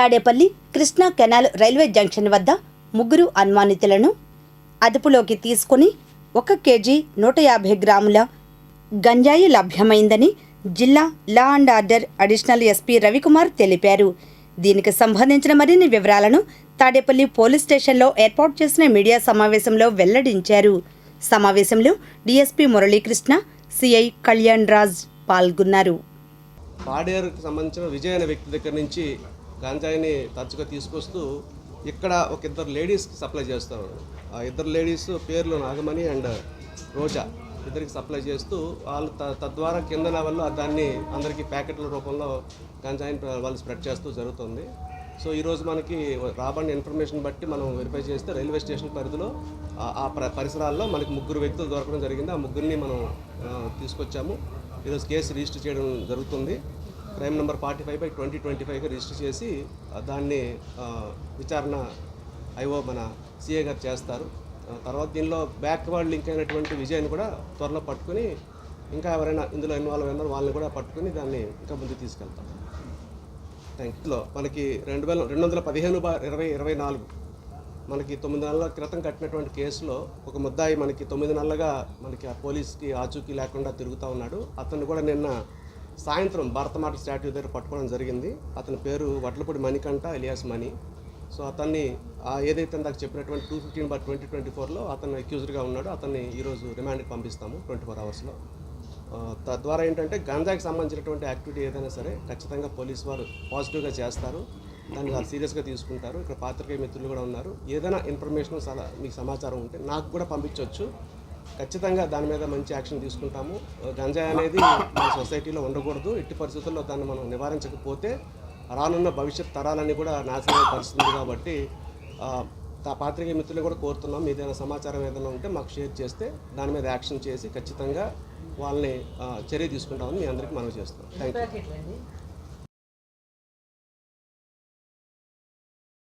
Tadepalli Krishna canal railway junction వద్ద ముగ్గురు అనుమానితులను అదుపులోకి తీసుకుని ఒక కేజీ నూట యాభై గ్రాముల గంజాయి లభ్యమైందని జిల్లా law and order additional SP Ravikumar తెలిపారు. దీనికి సంబంధించిన మరిన్ని వివరాలను తాడేపల్లి పోలీస్ స్టేషన్లో ఏర్పాటు చేసిన మీడియా సమావేశంలో వెల్లడించారు. సమావేశంలో డీఎస్పీ మురళీకృష్ణ సిఐ కళ్యాణ్ రాజ్ పాల్గొన్నారు. పాడేరుకు సంబంధించిన విజయ అనే వ్యక్తి దగ్గర నుంచి గాంజాయిని తరచుగా తీసుకొస్తూ ఇక్కడ ఒక ఇద్దరు లేడీస్కి సప్లై చేస్తారు. ఆ ఇద్దరు లేడీస్ పేర్లు నాగమణి అండ్ రోజా ఇద్దరికి సప్లై చేస్తూ వాళ్ళు త- తద్వారా కింద లెవెల్లో దాన్ని అందరికీ ప్యాకెట్ల రూపంలో గంజాయిని వాళ్ళు స్ప్రెడ్ చేస్తూ జరుగుతుంది. సో ఈరోజు మనకి రాబడిన ఇన్ఫర్మేషన్ బట్టి మనం వెరిఫై చేస్తే రైల్వే స్టేషన్ పరిధిలో ఆ- ప్ర- పరిసరాల్లో మనకి ముగ్గురు వ్యక్తులు దొరకడం జరిగింది. ఆ ముగ్గురిని మనం తీసుకొచ్చాము. ఈరోజు కేసు రిజిస్టర్ చేయడం జరుగుతుంది. Crime number forty five by twenty twenty ఫైవ్గా register చేసి దాన్ని విచారణ ఐఓ మన సిఏ గారు చేస్తారు. తర్వాత దీనిలో బ్యాక్వర్డ్ లింక్ అయినటువంటి విజయ్ని కూడా త్వరలో పట్టుకుని ఇంకా ఎవరైనా ఇందులో ఇన్వాల్వ్ అయినారు వాళ్ళని కూడా పట్టుకుని దాన్ని ఇంకా ముందుకు తీసుకెళ్తాం. Thank you. మనకి రెండు వేల రెండు వందల పదిహేను బా ఇరవై ఇరవై నాలుగు మనకి తొమ్మిది నెలల క్రితం కట్టినటువంటి కేసులో ఒక ముద్దాయి మనకి తొమ్మిది నెలలుగా మనకి ఆ పోలీస్కి ఆచూకీ లేకుండా తిరుగుతూ ఉన్నాడు. అతను కూడా నిన్న సాయంత్రం భారతమాత స్టాట్యూ దగ్గర పట్టుకోవడం జరిగింది. అతని పేరు వడ్లపూడి మణికంఠ ఇలియాస్ మణి. సో అతన్ని ఏదైతే ఇందాక చెప్పినటువంటి two fifteen by twenty twenty ఫోర్లో అతను అక్యూజ్డ్గా ఉన్నాడు అతన్ని ఈరోజు రిమాండ్కి పంపిస్తాము ట్వంటీ ఫోర్ అవర్స్లో తద్వారా ఏంటంటే గంజాకి సంబంధించినటువంటి యాక్టివిటీ ఏదైనా సరే ఖచ్చితంగా పోలీస్ వారు పాజిటివ్గా చేస్తారు. దాన్ని చాలా సీరియస్గా తీసుకుంటారు. ఇక్కడ పాత్రికేయ మిత్రులు కూడా ఉన్నారు. ఏదైనా ఇన్ఫర్మేషన్ చాలా మీకు సమాచారం ఉంటే నాకు కూడా పంపించవచ్చు ఖచ్చితంగా దాని మీద మంచి యాక్షన్ తీసుకుంటాము. ఆ, గంజాయి అనేది మన సొసైటీలో ఉండకూడదు. ఎట్టి పరిస్థితుల్లో దాన్ని మనం నివారించకపోతే రానున్న భవిష్యత్ తరాలన్నీ కూడా నాశనం పరిస్థితుంది కాబట్టి ఆ, పాత్రికేయ మిత్రులు కూడా కోరుతున్నాం. ఏదైనా సమాచారం ఏదైనా ఉంటే మాకు షేర్ చేస్తే దాని మీద యాక్షన్ చేసి ఖచ్చితంగా వాళ్ళని చర్య తీసుకుంటామని మీ అందరికీ మనం చేస్తాం థ్యాంక్ యూ